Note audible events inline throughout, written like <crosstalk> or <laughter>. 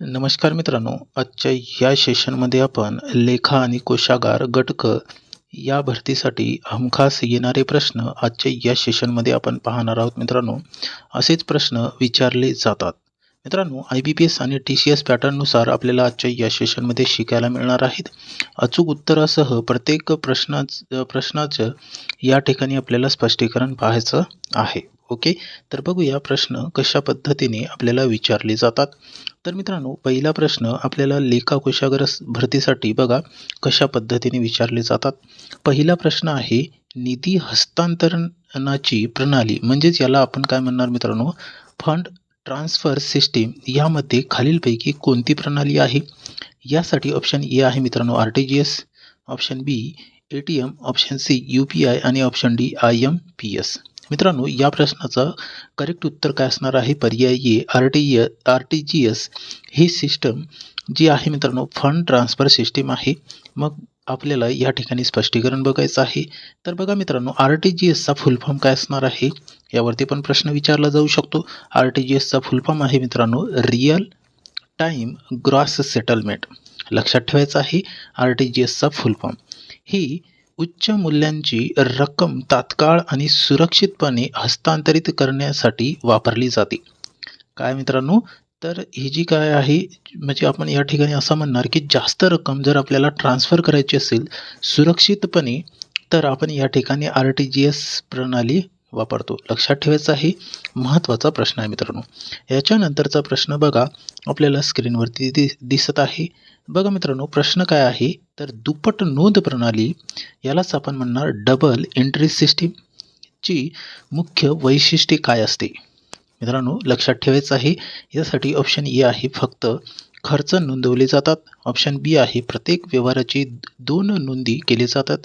नमस्कार मित्रांनो आजच्या या सेशनमध्ये आपण लेखा आणि कोशागार गट या भरतीसाठी हमखास येणारे प्रश्न आजच्या या सेशनमध्ये आपण पाहणार आहोत मित्रांनो. असेच प्रश्न विचारले जातात. मित्रांनो आय बी पी एस आणि टी सी एस पॅटर्ननुसार आपल्याला आजच्या या सेशनमध्ये शिकायला मिळणार आहेत. अचूक उत्तरासह प्रत्येक प्रश्नाच प्रश्नाचं या ठिकाणी आपल्याला स्पष्टीकरण पाहायचं आहे. ओके? तर बघूया प्रश्न कशा पद्धतीने आपल्याला विचारले जातात. तर मित्रांनो पहिला प्रश्न आपल्याला लेखा कोशागार भरतीसाठी बघा कशा पद्धतीने विचारले जातात. पहिला प्रश्न आहे निधी हस्तांतरणाची प्रणाली म्हणजेच याला आपण काय म्हणणार मित्रांनो? फंड ट्रान्सफर सिस्टीम यामध्ये खालीलपैकी कोणती प्रणाली आहे? यासाठी ऑप्शन ए आहे मित्रांनो R T G S option B A T M option C U P I आणि option D I M P S. मित्रांनो या प्रश्नाचं करेक्ट उत्तर काय असणार आहे? पर्याय R T R T G S. ही सिस्टम जी आहे मित्रांनो फंड ट्रान्सफर सिस्टीम आहे. मग आपल्याला या ठिकाणी स्पष्टीकरण बघायचं आहे. तर बघा मित्रांनो आर टी जी एसचा फुल फॉर्म काय असणार आहे? यावरती पण प्रश्न विचारला जाऊ शकतो. आर टी जी एसचा फुल फॉर्म आहे मित्रांनो रिअल टाईम ग्रॉस सेटलमेंट लक्षात ठेवायचं आहे आर टी जी एसचा फुल फॉर्म ही उच्च मूल्यांची रक्कम तात्काळ आणि सुरक्षितपणे हस्तांतरित करण्यासाठी वापरली जाते. काय मित्रांनो? तर ही जी काय आहे म्हणजे आपण या ठिकाणी असं म्हणणार की जास्त रक्कम जर आपल्याला ट्रान्सफर करायची असेल सुरक्षितपणे तर आपण या ठिकाणी आर टी जी एस प्रणाली वापरतो. लक्षात ठेवायचाही आहे महत्त्वाचा प्रश्न आहे मित्रांनो. याच्यानंतरचा प्रश्न बघा. आपल्याला स्क्रीनवरती दि दिसत आहे. बघा मित्रांनो प्रश्न काय आहे? तर दुप्पट नोंद प्रणाली यालाच आपण म्हणणार डबल एंट्री सिस्टीमची मुख्य वैशिष्ट्ये काय असते? मित्रांनो लक्षात ठेवायचं आहे यासाठी ऑप्शन ए आहे फक्त खर्च नोंदवले जातात. ऑप्शन बी आहे प्रत्येक व्यवहाराची दोन नोंदी केली जातात.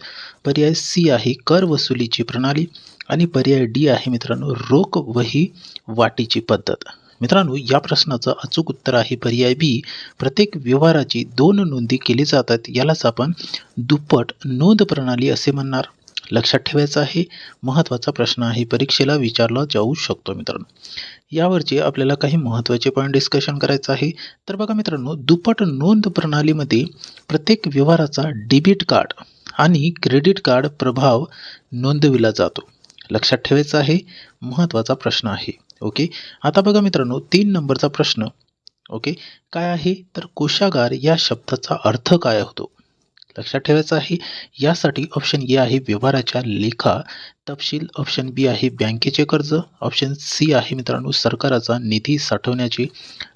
पर्याय सी आहे कर वसुलीची प्रणाली. आणि पर्याय डी आहे मित्रांनो रोख वही वाटीची पद्धत. मित्रांनो या प्रश्नाचं अचूक उत्तर आहे पर्याय बी. प्रत्येक व्यवहाराची दोन नोंदी केली जातात यालाच आपण दुप्पट नोंद प्रणाली असे म्हणणार. लक्षात ठेवायचं आहे महत्त्वाचा प्रश्न आहे परीक्षेला विचारला जाऊ शकतो मित्रांनो. यावरचे आपल्याला काही महत्त्वाचे पॉईंट डिस्कशन करायचं आहे. तर बघा मित्रांनो दुप्पट नोंद प्रणालीमध्ये प्रत्येक व्यवहाराचा डेबिट कार्ड आणि क्रेडिट कार्ड प्रभाव नोंदविला जातो. लक्षात ठेवायचं आहे महत्त्वाचा प्रश्न आहे. ओके? आता बघा मित्रांनो तीन नंबरचा प्रश्न. ओके? काय आहे? तर कोशागार या शब्दाचा अर्थ काय होतो? लक्षात ठेवायचं आहे यासाठी ऑप्शन ए आहे व्यवहाराच्या लेखा तपशील ऑप्शन बी आहे बँकेचे कर्ज ऑप्शन सी आहे मित्रांनो सरकाराचा निधी साठवण्याचे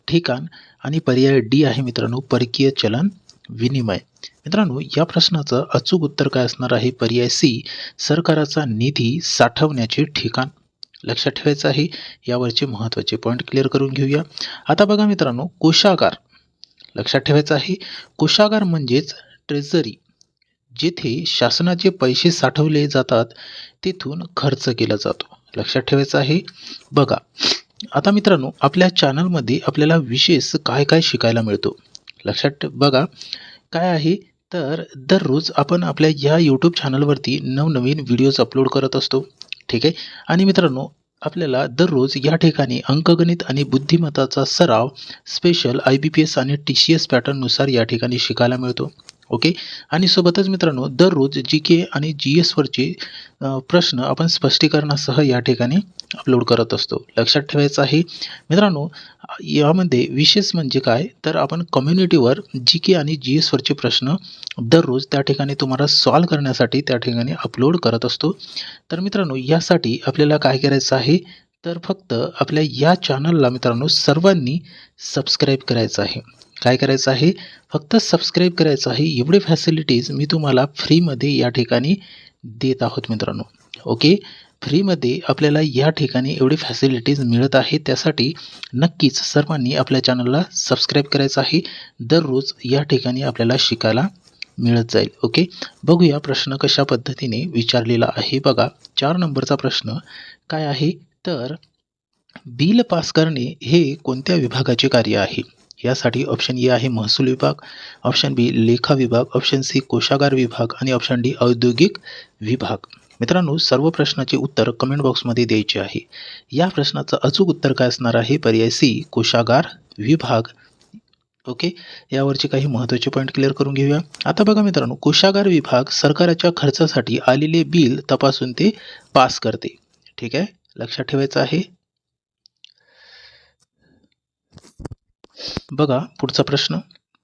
ठिकाण आणि पर्याय डी आहे मित्रांनो परकीय चलन विनिमय. मित्रांनो या प्रश्नाचं अचूक उत्तर काय असणार आहे? पर्याय सी सरकाराचा निधी साठवण्याचे ठिकाण. लक्षात ठेवायचं आहे यावरचे महत्त्वाचे पॉईंट क्लिअर करून घेऊया. आता बघा मित्रांनो कोशागार लक्षात ठेवायचं आहे कोशागार म्हणजेच ट्रेझरी जेथे शासनाचे पैसे साठवले जातात तेथून खर्च केला जातो. लक्षात ठेवायचं आहे. बघा आता मित्रांनो आपल्या चॅनलमध्ये आपल्याला विशेष काय काय शिकायला मिळतो? लक्षात बघा काय आहे? तर दररोज आपण आपल्या या यूट्यूब चॅनलवरती नवनवीन व्हिडिओज अपलोड करत असतो. ठीक आहे? आणि मित्रांनो आपल्याला दररोज या ठिकाणी अंकगणित आणि बुद्धिमत्ताचा सराव special I B P S आणि टी सी एस पॅटर्ननुसार या ठिकाणी शिकायला मिळतो. ओके? आणि सोबतच मित्रांनो दररोज जी के आणि जी एसवरचे प्रश्न आपण स्पष्टीकरणासह या ठिकाणी अपलोड करत असतो. लक्षात ठेवायचं आहे मित्रांनो यामध्ये विशेष म्हणजे काय? तर आपण कम्युनिटीवर जी के आणि जी एसवरचे प्रश्न दररोज त्या ठिकाणी तुम्हाला सॉल्व करण्यासाठी त्या ठिकाणी अपलोड करत असतो. तर मित्रांनो यासाठी आपल्याला काय करायचं आहे? तर फक्त आपल्या या चॅनलला मित्रांनो सर्वांनी सबस्क्राईब करायचं आहे. काय करायचं आहे? फक्त सबस्क्राईब करायचं आहे. एवढे फॅसिलिटीज मी तुम्हाला फ्रीमध्ये या ठिकाणी देत आहोत मित्रांनो. ओके फ्रीमध्ये आपल्याला या ठिकाणी एवढी फॅसिलिटीज मिळत आहे त्यासाठी नक्कीच सर्वांनी आपल्या चॅनलला सबस्क्राईब करायचं आहे. दररोज या ठिकाणी आपल्याला शिकायला मिळत जाईल. ओके बघूया प्रश्न कशा पद्धतीने विचारलेला आहे. बघा चार नंबरचा प्रश्न काय आहे? तर बिल पास करणे हे कोणत्या विभागाचे कार्य आहे? यासाठी ऑप्शन ए आहे महसूल विभाग ऑप्शन बी लेखा विभाग ऑप्शन सी कोशागार विभाग आणि ऑप्शन डी औद्योगिक विभाग. मित्रांनो सर्व प्रश्नाचे उत्तर कमेंट बॉक्समध्ये द्यायचे आहे. या प्रश्नाचं अचूक उत्तर काय असणार आहे? पर्याय सी कोशागार विभाग. ओके यावरचे काही महत्त्वाचे पॉईंट क्लिअर करून घेऊया. आता बघा मित्रांनो कोशागार विभाग सरकाराच्या खर्चासाठी आलेले बिल तपासून ते पास करते. ठीक आहे? लक्षात ठेवायचं आहे? बघा पुढचा प्रश्न.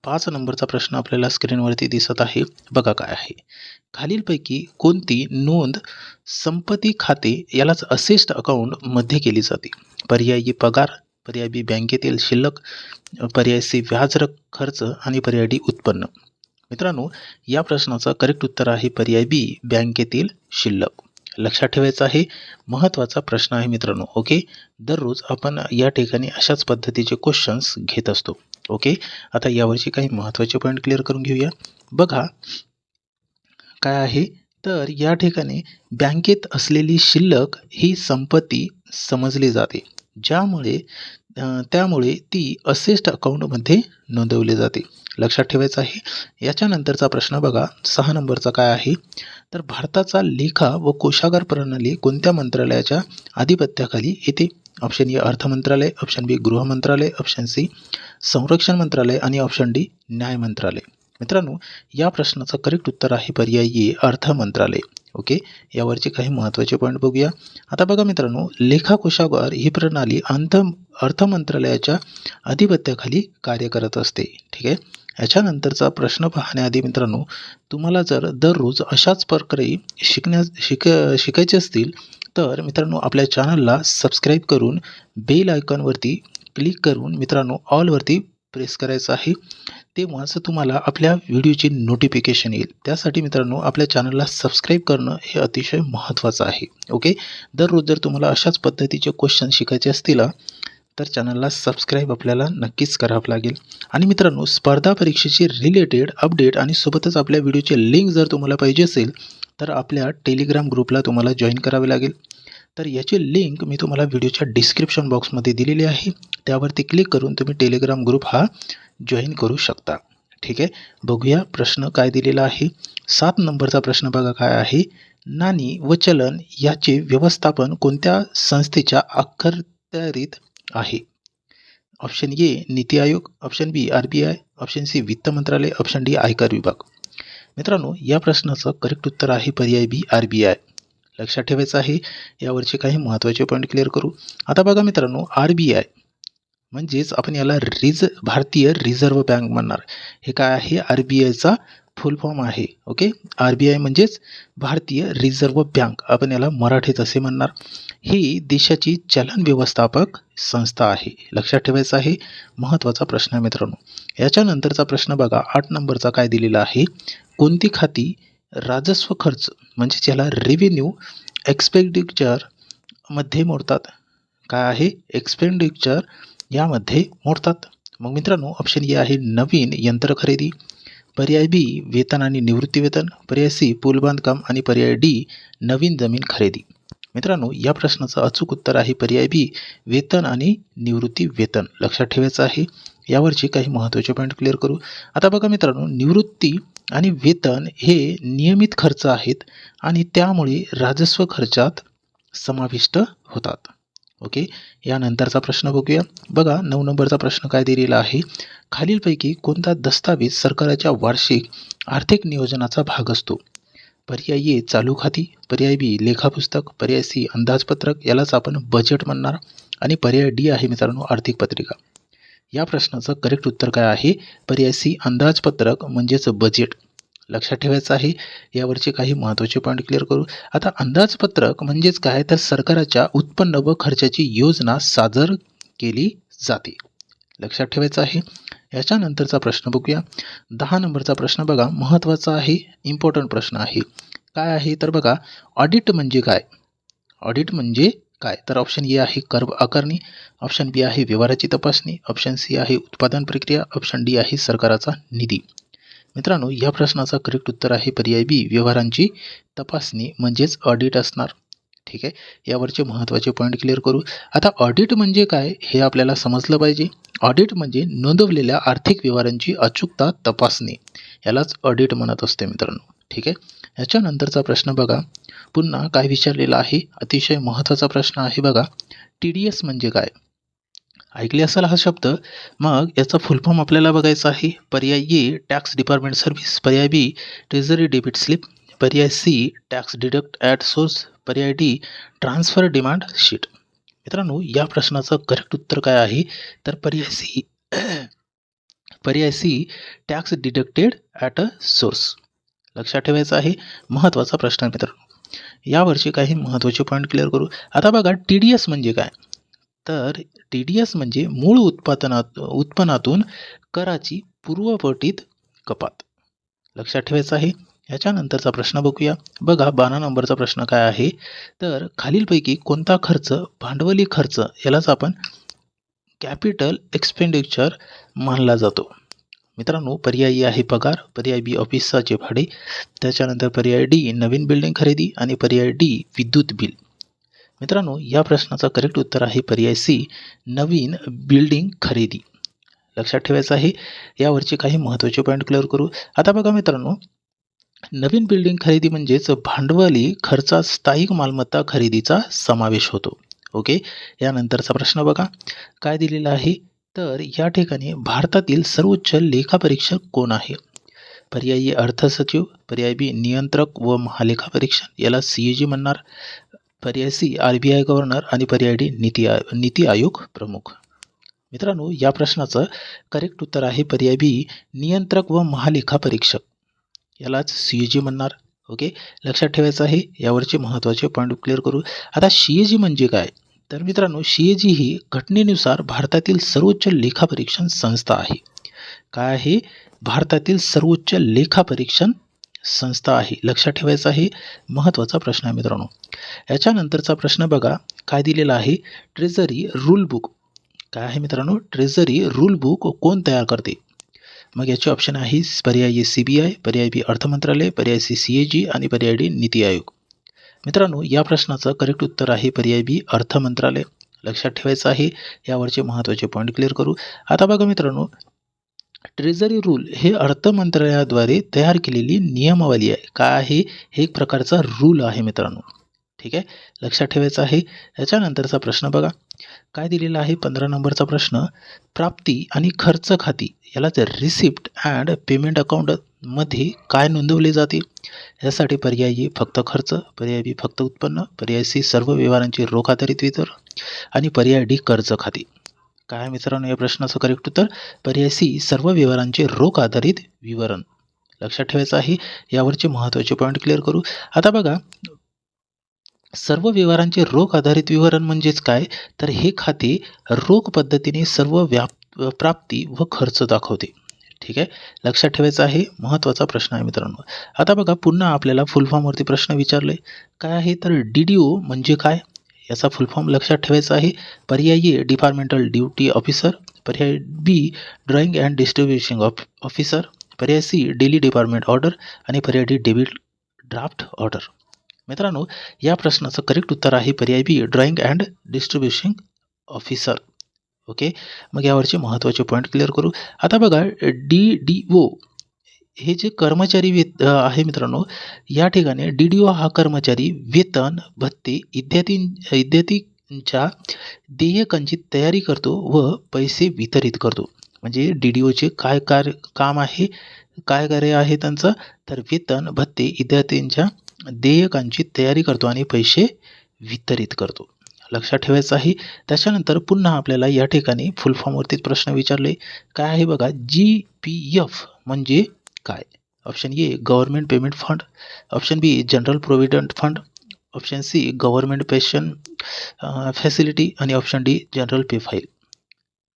पाच नंबरचा प्रश्न आपल्याला स्क्रीनवरती दिसत आहे. बघा काय आहे. खालीलपैकी कोणती नोंद संपत्ती खाते यालाच असिस्ट अकाउंटमध्ये केली जाते? पर्यायी पगार पर्याय बी बँकेतील शिल्लक पर्याय सी व्याज खर्च आणि पर्याय डी उत्पन्न. मित्रांनो या प्रश्नाचं करेक्ट उत्तर आहे पर्याय बी बँकेतील शिल्लक. लक्षात ठेवायचं आहे महत्त्वाचा प्रश्न आहे मित्रांनो ओके? दररोज आपण या ठिकाणी अशाच पद्धतीचे क्वेश्चन्स घेत असतो ओके? आता यावरचे काही महत्त्वाचे पॉईंट क्लिअर करून घेऊया. बघा काय आहे? तर या ठिकाणी बँकेत असलेली शिल्लक ही संपत्ती समजली जाते ज्यामुळे त्यामुळे ती असिस्ट अकाउंटमध्ये नोंदवली जाते. लक्षात ठेवायचं आहे. याच्यानंतरचा प्रश्न बघा. सहा नंबरचा काय आहे? तर भारताचा लेखा व कोशागार प्रणाली कोणत्या मंत्रालयाच्या आधिपत्याखाली येते? ऑप्शन ए अर्थ मंत्रालय. ऑप्शन बी गृह मंत्रालय. ऑप्शन सी संरक्षण मंत्रालय. आणि ऑप्शन डी न्याय मंत्रालय. मित्रांनो या प्रश्नाचं करेक्ट उत्तर आहे पर्याय ए अर्थ मंत्रालय. ओके? यावरचे काही महत्त्वाचे पॉईंट बघूया. आता बघा मित्रांनो लेखा कोशागार ही प्रणाली अंत अर्थ मंत्रालयाच्या अधिपत्याखाली कार्य करत असते. ठीक आहे? याच्यानंतरचा प्रश्न पाहण्याआधी मित्रांनो तुम्हाला जर दररोज अशाच प्रकारे शिकण्या शिक शिकायचे असतील तर मित्रांनो आपल्या चॅनलला सबस्क्राईब करून बेल आयकॉनवरती क्लिक करून मित्रांनो ऑलवरती प्रेस करायचं आहे. तेव्हाच तुम्हाला आपल्या व्हिडिओची नोटिफिकेशन येईल. त्यासाठी मित्रांनो आपल्या चॅनलला सबस्क्राईब करणं हे अतिशय महत्त्वाचं आहे. ओके? दररोज जर तुम्हाला अशाच पद्धतीचे क्वेश्चन शिकायचे असतील तर चॅनलला सबस्क्राईब आपल्याला नक्कीच करावं लागेल. आणि मित्रांनो स्पर्धा परीक्षेची रिलेटेड अपडेट आणि सोबतच आपल्या व्हिडिओचे लिंक जर तुम्हाला पाहिजे असेल तर आपल्या टेलिग्राम ग्रुपला तुम्हाला जॉईन करावे लागेल. तर याची लिंक मी तुम्हाला व्हिडिओच्या डिस्क्रिप्शन बॉक्समध्ये दिलेली आहे. त्यावरती क्लिक करून तुम्ही टेलिग्राम ग्रुप हा जॉईन करू शकता. ठीक आहे? बघूया प्रश्न काय दिलेला आहे. सात नंबरचा प्रश्न बघा काय आहे. नाणी व चलन याचे व्यवस्थापन कोणत्या संस्थेच्या अखत्यारीत आहे. Option A NITI Aayog. Option B R B I option C वित्त मंत्रालय. ऑप्शन डी आयकर विभाग. मित्रांनो या प्रश्नाचं करेक्ट उत्तर आहे पर्याय बी आर बी आय लक्षात ठेवायचं आहे यावरचे काही महत्त्वाचे पॉईंट क्लिअर करू. आता बघा मित्रांनो आर बी आय म्हणजेच आपण याला रिज भारतीय रिझर्व्ह बँक म्हणणार. हे काय आहे? आर बी आयचा फुल फॉर्म आहे. ओके? आर बी आय म्हणजेच भारतीय रिझर्व्ह बँक. आपण याला मराठीत असे म्हणणार. ही देशाची चलन व्यवस्थापक संस्था आहे. लक्षात ठेवायचं आहे महत्त्वाचा प्रश्न आहे मित्रांनो. याच्यानंतरचा प्रश्न बघा आठ नंबरचा काय दिलेला आहे? कोणती खाती राजस्व खर्च म्हणजे ज्याला रेव्हेन्यू एक्सपेंडिचरमध्ये मोडतात काय आहे? एक्सपेंडिचर यामध्ये मोडतात. मग मित्रांनो ऑप्शन ए आहे नवीन यंत्र खरेदी. पर्याय बी वेतन आणि निवृत्ती वेतन पर्याय सी पूल बांधकाम. आणि पर्याय डी नवीन जमीन खरेदी. मित्रांनो या प्रश्नाचं अचूक उत्तर आहे पर्याय बी वेतन आणि निवृत्ती वेतन. लक्षात ठेवायचं आहे यावरचे काही महत्त्वाचे पॉईंट क्लिअर करू. आता बघा मित्रांनो निवृत्ती आणि वेतन हे नियमित खर्च आहेत आणि त्यामुळे राजस्व खर्चात समाविष्ट होतात. ओके? यानंतरचा प्रश्न बघूया. बघा नऊ नंबरचा प्रश्न काय दिलेला आहे? खालीलपैकी कोणता दस्तावेज सरकारच्या वार्षिक आर्थिक नियोजनाचा भाग असतो? पर्याय ए चालू खाती पर्याय बी लेखापुस्तक पर्याय सी अंदाजपत्रक यालाच आपण बजेट म्हणणार. आणि पर्याय डी आहे मित्रांनो आर्थिक पत्रिका. या प्रश्नाचं करेक्ट उत्तर काय आहे? पर्याय सी अंदाजपत्रक म्हणजेच बजेट लक्षात ठेवायचं आहे यावरचे काही महत्त्वाचे पॉईंट क्लिअर करू. आता अंदाजपत्रक म्हणजेच काय? तर सरकाराच्या उत्पन्न व खर्चाची योजना सादर केली जाते. लक्षात ठेवायचं आहे याच्यानंतरचा प्रश्न बघूया. दहा नंबरचा प्रश्न बघा. महत्त्वाचा आहे इम्पॉर्टंट प्रश्न आहे. काय आहे? तर बघा ऑडिट म्हणजे काय? ऑडिट म्हणजे काय? तर ऑप्शन ए आहे कर आकारणी ऑप्शन बी आहे व्यवहाराची तपासणी ऑप्शन सी आहे उत्पादन प्रक्रिया ऑप्शन डी आहे सरकाराचा निधी. मित्रांनो या प्रश्नाचा करेक्ट उत्तर आहे पर्याय बी व्यवहारांची तपासणी म्हणजेच ऑडिट असणार. ठीक आहे? यावरचे महत्त्वाचे पॉईंट क्लिअर करू. आता ऑडिट म्हणजे काय हे आपल्याला समजलं पाहिजे. ऑडिट म्हणजे नोंदवलेल्या आर्थिक व्यवहारांची अचूकता तपासणे. यालाच ऑडिट म्हणत असते मित्रांनो. ठीक आहे? याच्यानंतरचा प्रश्न बघा. पुन्हा काय विचारलेला आहे? अतिशय महत्त्वाचा प्रश्न आहे बघा. टी डी एस म्हणजे काय? ऐकले असाल हा शब्द? मग याचा फुल फॉर्म आपल्याला बघायचा आहे. पर्याय ए टॅक्स डिपार्टमेंट सर्व्हिस पर्याय बी ट्रेझरी डेबिट स्लिप पर्याय C tax deduct at source पर्याय डी ट्रान्सफर डिमांड शीट मित्रांनो या प्रश्नाचं करेक्ट उत्तर काय आहे? तर पर्याय सी <clears throat> पर्याय C tax deducted at a source लक्षात ठेवायचं आहे महत्त्वाचा प्रश्न आहे मित्रांनो. यावरचे काही महत्त्वाचे पॉईंट क्लिअर करू. आता बघा टी डी एस म्हणजे काय? तर टी डी एस म्हणजे मूळ उत्पादनात उत्पन्नातून कराची पूर्वपटीत कपात. लक्षात ठेवायचं आहे याच्यानंतरचा प्रश्न बघूया. बघा बारा नंबरचा प्रश्न काय आहे? तर खालीलपैकी कोणता खर्च भांडवली खर्च यालाच आपण कॅपिटल एक्सपेंडिचर मानला जातो. मित्रांनो पर्यायी आहे पगार पर्याय बी ऑफिसचे भाडे त्याच्यानंतर पर्याय डी नवीन बिल्डिंग खरेदी आणि पर्याय डी विद्युत बिल. मित्रांनो या प्रश्नाचं करेक्ट उत्तर आहे पर्याय सी नवीन बिल्डिंग खरेदी. लक्षात ठेवायचं आहे यावरचे काही महत्त्वाचे पॉईंट क्लिअर करू. आता बघा मित्रांनो नवीन बिल्डिंग खरेदी म्हणजेच भांडवली खर्चात स्थायिक मालमत्ता खरेदीचा समावेश होतो. ओके यानंतरचा प्रश्न बघा. काय दिलेला आहे? तर या ठिकाणी भारतातील सर्वोच्च लेखापरीक्षक कोण आहे? पर्यायी अर्थ सचिव पर्याय बी नियंत्रक व महालेखापरीक्षण याला सी ए जी म्हणणार. पर्याय C R B I governor आणि पर्याय D Niti I NITI Aayog प्रमुख. मित्रांनो या प्रश्नाचं करेक्ट उत्तर आहे पर्याय बी नियंत्रक व महालेखा परीक्षक यालाच सी ए जी म्हणणार. ओके लक्षात ठेवायचं आहे यावरचे महत्त्वाचे पॉईंट क्लिअर करू. आता सी ए जी म्हणजे काय? तर मित्रांनो सी ए जी ही घटनेनुसार भारतातील सर्वोच्च लेखापरीक्षण संस्था आहे. काय आहे? भारतातील सर्वोच्च लेखापरीक्षण संस्था आहे. लक्षात ठेवायचं आहे महत्त्वाचा प्रश्न आहे मित्रांनो. याच्यानंतरचा प्रश्न बघा काय दिलेला आहे? ट्रेझरी रूल बुक काय आहे मित्रांनो? ट्रेझरी रूल बुक कोण तयार करते? मग याचे ऑप्शन आहे पर्याय सी बी आय पर्याय बी अर्थ मंत्रालय पर्याय सी सी ए जी आणि पर्याय डी नीती आयोग. मित्रांनो या प्रश्नाचं करेक्ट उत्तर आहे पर्याय बी अर्थ मंत्रालय. लक्षात ठेवायचं आहे यावरचे महत्त्वाचे पॉईंट क्लिअर करू. आता बघा मित्रांनो ट्रेझरी रूल हे अर्थ मंत्रालयाद्वारे तयार केलेली नियमावली आहे. काय आहे? हे एक प्रकारचा रूल आहे मित्रांनो. ठीक आहे? लक्षात ठेवायचं आहे. याच्यानंतरचा प्रश्न बघा. काय दिलेला आहे? पंधरा नंबरचा प्रश्न. प्राप्ती आणि खर्च खाती. यालाच रिसिप्ट अँड पेमेंट अकाउंटमध्ये काय नोंदवले जाते? यासाठी पर्यायी फक्त खर्च पर्याय बी फक्त उत्पन्न पर्याय सी सर्व व्यवहारांचे रोख आधारित वितरण आणि पर्याय डी कर्ज खाती. काय मित्रांनो या प्रश्नाचं करेक्ट उत्तर? पर्याय सी सर्व व्यवहारांचे रोख आधारित विवरण. लक्षात ठेवायचं आहे यावरचे महत्त्वाचे पॉईंट क्लिअर करू. आता बघा सर्व व्यवहारांचे रोख आधारित विवरण म्हणजेच काय? तर हे खाते रोख पद्धतीने सर्व व्याप प्राप्ती व खर्च दाखवते. ठीक आहे? लक्षात ठेवायचं आहे महत्त्वाचा प्रश्न आहे मित्रांनो. आता बघा पुन्हा आपल्याला फुल फॉर्मवरती प्रश्न विचारले. काय आहे? तर डी डी ओ म्हणजे काय? याचा फुल फॉर्म लक्षात ठेवायचा आहे. पर्यायी डिपार्टमेंटल ड्युटी ऑफिसर पर्याय B drawing and distribution of officer पर्याय सी डेली डिपार्टमेंट ऑर्डर आणि पर्याय डी डेबिट ड्राफ्ट ऑर्डर. मित्रांनो या प्रश्नाचं करेक्ट उत्तर आहे पर्याय B drawing and distribution officer okay मग यावरचे महत्त्वाचे पॉईंट क्लिअर करू. आता बघा डी डी ओ हे जे कर्मचारी वेत आहे मित्रांनो या ठिकाणी डी डी ओ हा कर्मचारी वेतन भत्ते इत्यादी इत्यादींच्या देयकांची तयारी करतो व पैसे वितरित करतो. म्हणजे डी डी ओचे काय कार्य काम आहे काय कार्य आहे त्यांचं? तर वेतन भत्ते इत्यादींच्या देयकांची तयारी करतो आणि पैसे वितरित करतो. लक्षात ठेवायचं आहे त्याच्यानंतर पुन्हा आपल्याला या ठिकाणी फुल फॉर्मवरतीच प्रश्न विचारले. काय आहे बघा जी पी एफ म्हणजे काय? Option A government payment fund option B general provident fund option C government pension facility आणि option D general pay file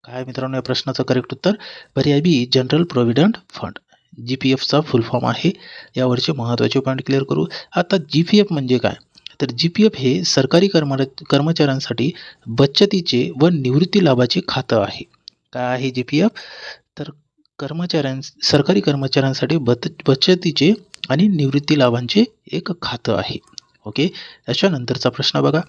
काय मित्रांनो या प्रश्नाचं करेक्ट उत्तर? पर्याय B general provident fund G P एफचा full form आहे. यावरचे महत्त्वाचे पॉईंट क्लिअर करू. आता जी पी एफ म्हणजे काय? तर जी पी एफ हे सरकारी कर्म कर्मचाऱ्यांसाठी बचतीचे व निवृत्ती लाभाचे खातं आहे. काय आहे जी पी एफ तर कर्मचाऱ्यां सरकारी कर्मचाऱ्यांसाठी बत बचतीचे आणि निवृत्ती लाभांचे एक खातं आहे. ओके? त्याच्यानंतरचा प्रश्न बघा.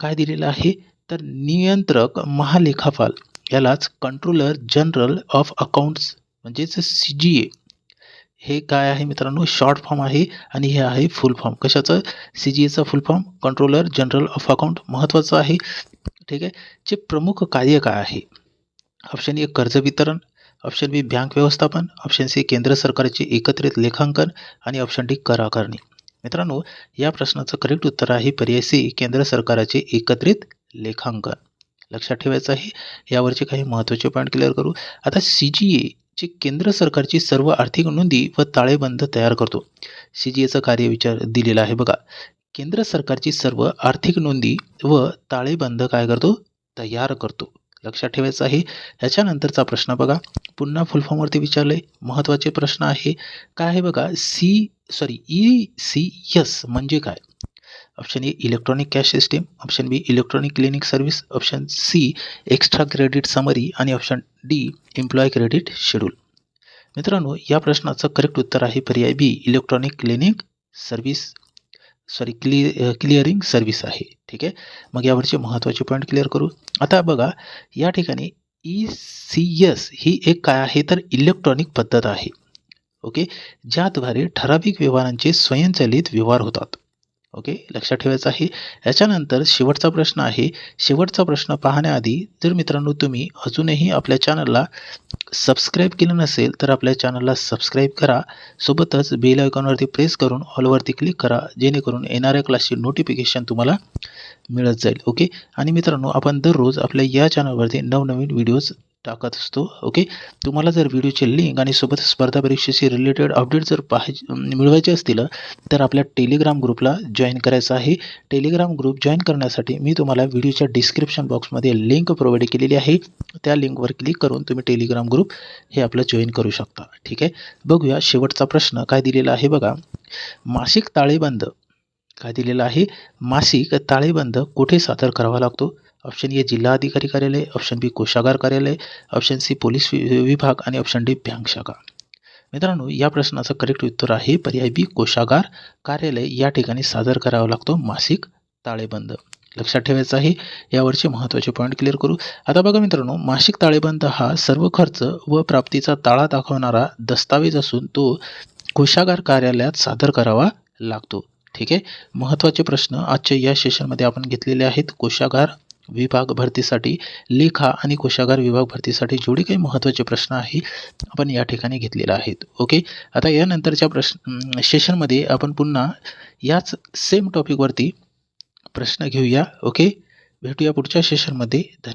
काय दिलेला आहे? तर नियंत्रक महालेखापाल यालाच कंट्रोलर जनरल ऑफ अकाउंट्स म्हणजेच सी जी ए हे काय आहे मित्रांनो? शॉर्ट फॉर्म आहे आणि हे आहे फुल फॉर्म कशाचं? सी जी एचा full form controller general of account महत्त्वाचं आहे. ठीक आहे? जे प्रमुख कार्य काय आहे? ऑप्शन ए कर्ज वितरण. ऑप्शन बी बँक व्यवस्थापन. ऑप्शन सी केंद्र सरकारचे एकत्रित लेखांकन. आणि ऑप्शन डी कर आकारणी मित्रांनो या प्रश्नाचं करेक्ट उत्तर आहे पर्याय सी केंद्र सरकारचे एकत्रित लेखांकन. लक्षात ठेवायचं आहे. यावरचे काही महत्त्वाचे पॉईंट क्लिअर करू. आता सी जी ए जे केंद्र सरकारची सर्व आर्थिक नोंदी व ताळेबंद तयार करतो. सी जी एचं कार्य विचार दिलेलं आहे बघा. केंद्र सरकारची सर्व आर्थिक नोंदी व ताळेबंद काय करतो? तयार करतो. लक्षात ठेवायचं आहे. याच्यानंतरचा प्रश्न बघा. पुन्हा फुल फॉर्मवरती आहे महत्त्वाचे प्रश्न आहे. काय आहे बघा? C sorry E C S म्हणजे काय? Option A electronic cash system option B electronic clinic service option C extra credit summary आणि option D employ credit schedule मित्रांनो या प्रश्नाचं करेक्ट उत्तर आहे पर्याय B electronic clinic service sorry cli clearing service आहे. ठीक आहे? मग यावरचे महत्त्वाचे पॉईंट क्लिअर करू. आता बघा या ठिकाणी ई सी एस ही एक काय आहे? तर इलेक्ट्रॉनिक पद्धत आहे. ओके? ज्याद्वारे ठराविक व्यवहारांचे स्वयंचलित व्यवहार होतात. ओके? लक्षात ठेवायचं आहे. याच्यानंतर शेवटचा प्रश्न आहे. शेवटचा प्रश्न पाहण्याआधी जर मित्रांनो तुम्ही अजूनही आपल्या चॅनलला सबस्क्राईब केलं नसेल तर आपल्या चॅनलला सबस्क्राईब करा. सोबतच बेल आयकॉनवरती प्रेस करून ऑलवरती क्लिक करा जेणेकरून येणाऱ्या क्लासची नोटिफिकेशन तुम्हाला मिळत जाईल. ओके? आणि मित्रांनो आपण दररोज आपल्या या चॅनलवरती नवनवीन व्हिडिओज टाकत असतो ओके तुम्हाला जर व्हिडिओचे लिंक आणि सोबत स्पर्धा परीक्षेशी रिलेटेड अपडेट जर पाहिजे मिळवायचे असतील तर आपल्या टेलिग्राम ग्रुपला जॉईन करायचं आहे. टेलिग्राम ग्रुप जॉईन करण्यासाठी मी तुम्हाला व्हिडिओच्या डिस्क्रिप्शन बॉक्समध्ये लिंक प्रोव्हाइड केलेली आहे. त्या लिंकवर क्लिक करून तुम्ही टेलिग्राम ग्रुप हे आपलं जॉईन करू शकता ठीक आहे? बघूया शेवटचा प्रश्न काय दिलेला आहे बघा. मासिक ताळेबंद काय दिलेला आहे? मासिक ताळेबंद कुठे सादर करावा लागतो? ऑप्शन ए जिल्हा अधिकारी कार्यालय ऑप्शन बी कोषागार कार्यालय ऑप्शन सी पोलीस वि- विभाग आणि ऑप्शन डी बँक शाखा. मित्रांनो या प्रश्नाचं करेक्ट उत्तर आहे. पर्याय बी कोषागार कार्यालय. या ठिकाणी सादर करावा लागतो मासिक ताळेबंद. लक्षात ठेवायचं आहे यावरचे महत्त्वाचे पॉईंट क्लिअर करू. आता बघा मित्रांनो मासिक ताळेबंद हा सर्व खर्च व प्राप्तीचा ताळा दाखवणारा दस्तावेज असून तो कोषागार कार्यालयात सादर करावा लागतो. ठीक आहे? महत्त्वाचे प्रश्न आजच्या या सेशनमध्ये आपण घेतलेले आहेत. कोषागार विभाग भरतीसाठी लेखा आणि कोषागार विभाग भरतीसाठी जेवढे काही महत्त्वाचे प्रश्न आहे आपण या ठिकाणी घेतलेले आहेत. ओके? आता यानंतरच्या प्रश्न सेशनमध्ये आपण पुन्हा याच सेम टॉपिकवरती प्रश्न घेऊया. ओके? भेटूया पुढच्या सेशनमध्ये धन्यवाद.